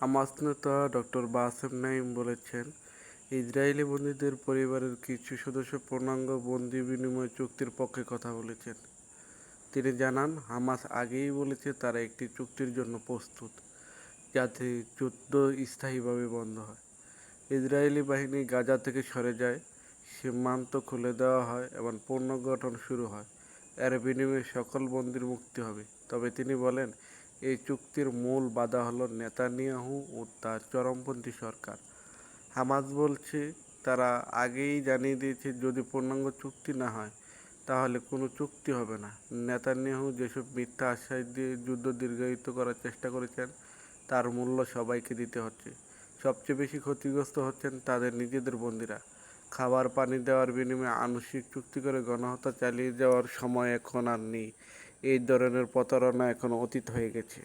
Hamas নেতা doctor বাসেম Naim বলেছেন, Israeli বন্দীদের পরিবারের কিছু সদস্য পূর্ণাঙ্গ বন্দি বিনিময় চুক্তির পক্ষে কথা বলেছেন। তিনি জানান, হামাস আগেই বলেছে তারা একটি চুক্তির জন্য প্রস্তুত, যাতে যুদ্ধ স্থায়ীভাবে বন্ধ হয়। ইসরায়েলি বাহিনী গাজা থেকে সরে যায়, সীমান্ত খুলে দেওয়া হয় এবং পুনর্গঠন শুরু হয়। এর বিনিময়ে সকল বন্দির মুক্তি হবে। তবে তিনি বলেন এই চুক্তির মূল বাধা হলো নেতানিয়াহু ও তার চরমপন্থী সরকার। হামাস বলছে, তারা আগেই জানিয়ে দিয়েছে, যদি পূর্ণাঙ্গ চুক্তি না হয়, তাহলে কোনো চুক্তি হবে না। নেতানিয়াহু যেসব মিথ্যা আশ্বাস দিয়ে যুদ্ধ দীর্ঘায়িত করার চেষ্টা করেছেন, তার মূল্য সবাইকে দিতে হচ্ছে। সবচেয়ে বেশি ক্ষতিগ্রস্ত হচ্ছেন তাদের নিজেদের বন্দীরা। খাবার, পানি দেওয়ার বিনিময়ে আনুষ্ঠানিক চুক্তি করে গণহত্যা চালিয়ে যাওয়ার সময় এখন আর নেই। এই ধরনের প্রতারণা এখন অতীত হয়ে গেছে।